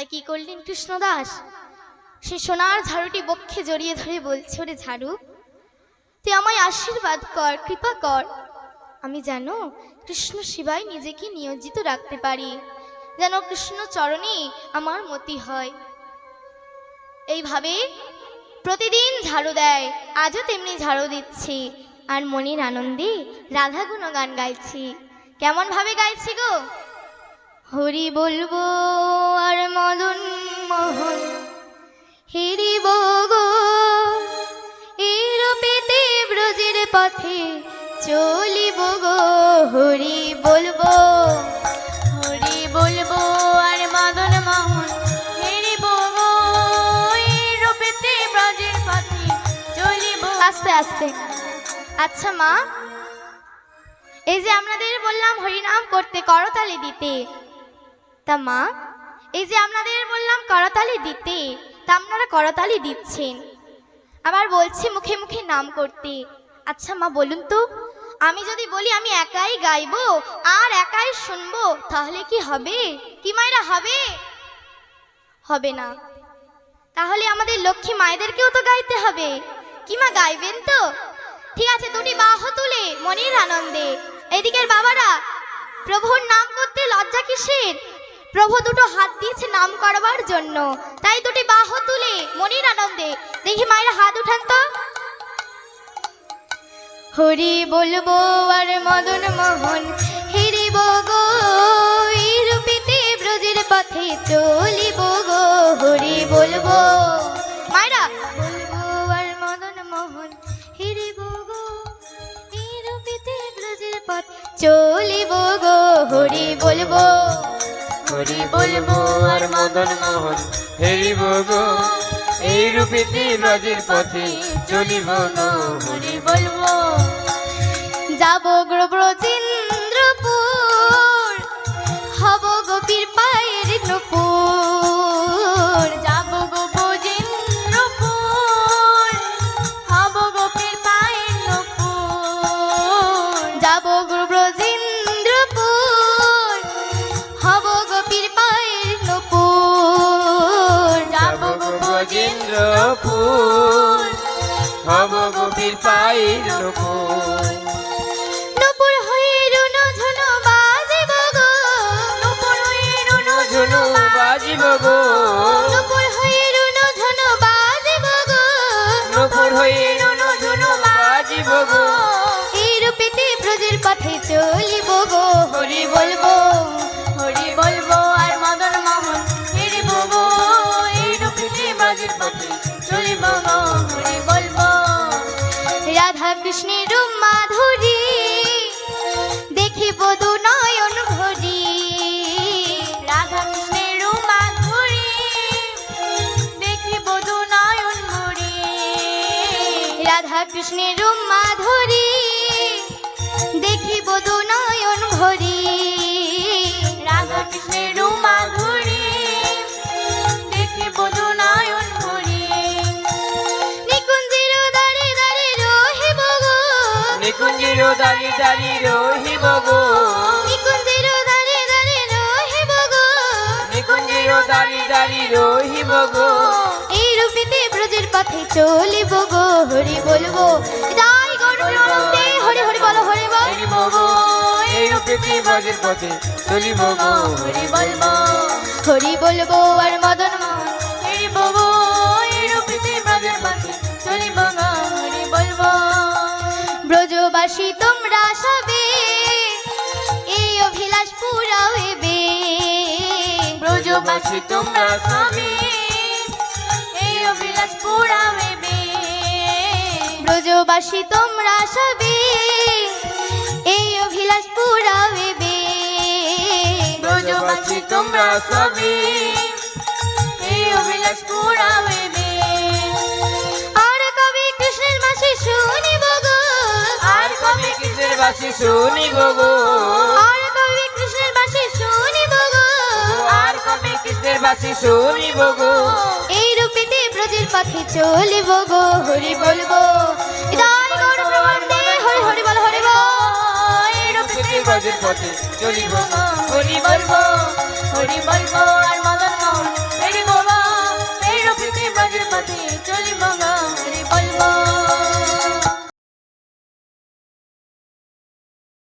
তাই কি করলেন কৃষ্ণদাস? সে সোনার ঝাড়ুটি বক্ষে জড়িয়ে ধরে বলছে, ওরে ঝাড়ু, তুই আমায় আশীর্বাদ কর, কৃপা কর। আমি জানো কৃষ্ণ শিবায় নিজেকে নিয়োজিত রাখতে পারি, যেন কৃষ্ণ চরণে আমার মতি হয়। এইভাবে প্রতিদিন ঝাড়ু দেয়, আজও তেমনি ঝাড়ু দিচ্ছি, আর মনির আনন্দে রাধা গান গাইছি। কেমন ভাবে গাইছি গো? হরি বলব, আর মদন মোহন হেরিব গো এরূপেতে ব্রজের পথে চলিব গো, হরি বলব হরি বলব, আর মদন মোহন হেরিব গো এরূপেতে ব্রজের পথে চলিব। আস্তে আস্তে। আচ্ছা মা, এই যে আপনাদের বললাম হরিনাম করতে করতালি দিতে। তা মা, এই যে আপনাদের বললাম করতালি দিতে, তা আপনারা করতালি দিচ্ছেন। আবার বলছি মুখে মুখে নাম করতে। আচ্ছা মা, বলুন তো, আমি যদি বলি আমি একাই গাইবো আর একাই শুনব, তাহলে কি হবে? কি মায়েরা হবে? হবে না। তাহলে আমাদের লক্ষ্মী মায়েদেরকেও তো গাইতে হবে। কি মা, গাইবেন তো? ঠিক আছে, দুটি বাহ তুলে মনের আনন্দে। এদিকের বাবারা, প্রভুর নাম করতে লজ্জা কিসের? প্রভু দুটো হাত দিয়েছে নাম করবার জন্য। তাই দুটি বাহ তুলে মনির আনন্দে। দেখি মায়ের হাত উঠান তো। হরি বলব আর মদন মোহন হেরিব গো রূপিতে ব্রজের পথে চলিব গো। হরি বলব মায়েরা। বলব আর মদন মোহন হেরিব গো এই রূপিতে ব্রজের পথ চলিব গো। হরি বলব হরি বলব আর মদন মোহন, হেরিব গো। এই রূপেতে ব্রজের পথে চলিব গো, হরি বলব। যাব গো হব গোপীর পায়ের নপুর নুপুর হয়ে রুনু ঝুনু বাজিব গো। নুপুর হয়ে রুনু ঝুনু বাজিব গো। নুপুর হয়ে রুনু ঝুনু বাজিব গো। নপুর হয়ে রুনু ঝুনু বাজিব গো। এই রূপেতে ব্রজের পথে চলিব গো। হরি বলব হরি বলব আর মদন মোহন এই রূপেতে ব্রজের পথে চলিব গো। কৃষ্ণের মাধুরী, দেখিব দু নয়ন ভরি। রাধা কৃষ্ণের মাধুরী, দেখিব দু নয়ন ভরি। রাধা কৃষ্ণের মাধুরী দাঁড়ি দাঁড়ি রহিব গো। নিকুঞ্জের দাঁড়ে দাঁড়ে রহিব গো। নিকুঞ্জির দাঁড়ি দাঁড়ি রহিব গো। এই রূপেতে ব্রজের পথে চলিব গো হরি বলব। তাই গৌর হরি হরি বলো হরি বল। হেরিব গো এই রূপেতে ব্রজের পথে চলিব গো হরি বলব। হরি বলব আর মদন ব্রজবাসী তোমরা সবে এই অভিলাষ পুরা হইবে ব্রজবাসী তোমরা সবে এই অভিলাষ পুরা হইবে ব্রজবাসী তোমরা সবে এই অভিলাষ পুরা হইবে আর কবি কৃষ্ণের মাসে শুনিব গো। আর কবে কৃষ্ণের বাসী শুনিব গো। বাসী শুনিব গো। এই রূপেতে ব্রজের পথে চলিব গো, হরি বলব। হৃদয় গৌর প্রবন্দে হরি হরি বল হরি বল। এই রূপেতে ব্রজের পথে চলিব গো, হরি বলব হরি বলব, আর